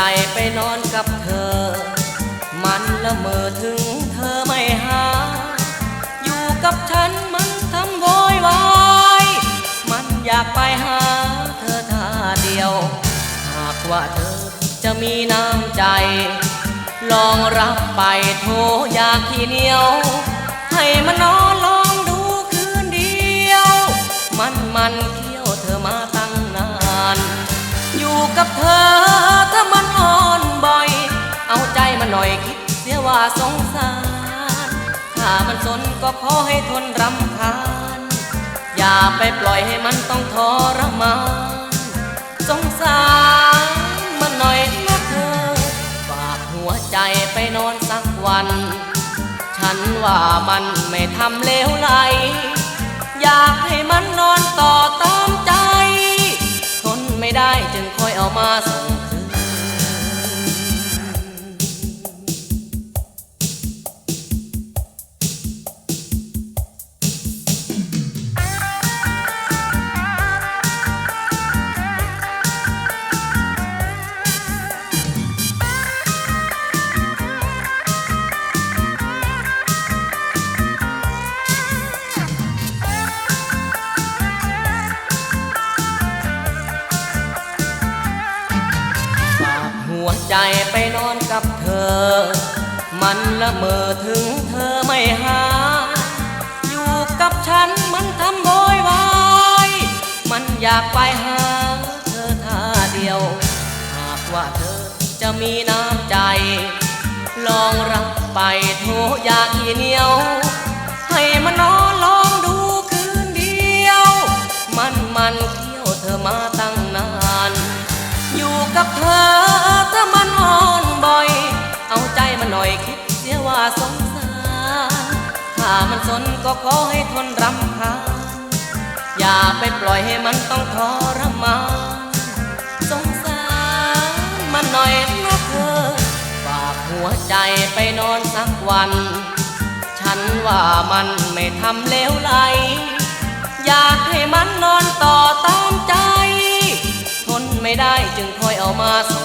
ใจไปนอนกับเธอ มันละเมอถึงเธอไม่หา อยู่กับฉันมันทำโวยวายมันอยากไปหาเธอท่าเดียว หากว่าเธอจะมีน้ำใจ ลองรับไปโทอยากทีเหนียว ให้มันนอนลองดูคืนเดียว มันมัน หน่อยคิดเสียว่าสงสาร ถ้ามันสนก็ขอให้ทนรำคาญ อย่าไปปล่อยให้มันต้องทรมานสงสารมันหน่อยนะเธอ ฝากหัวใจไปนอนสักวัน ฉันว่ามันไม่ทำเลวไหล อยากให้มันนอนต่อตามใจ ทนไม่ได้จึงคอยเอามาส ใจไปนอนกับเธอ มันละเมอถึงเธอไม่หา อยู่กับฉันมันทำโวยวายมันอยากไปหาเธอท่าเดียว หากว่าเธอจะมีน้ำใจ ลองรับไปโทอยากอีเหนียว ให้มันนอนลองดูคืนเดียว มันมันเที่ยวเธอมาตั้งนาน อยู่กับเธอ นหน่อยคิดเสียว่าสงสารถ้ามันสนก็ขอให้ทนรำคาญอย่าไปปล่อยให้มันต้องทรมานสงสารมันหน่อยนะเธอ ฝากหัวใจไปนอนสักวัน ฉันว่ามันไม่ทำเลวไหล อยากให้มันนอนต่อตามใจ ทนไม่ได้จึงคอยเอามาส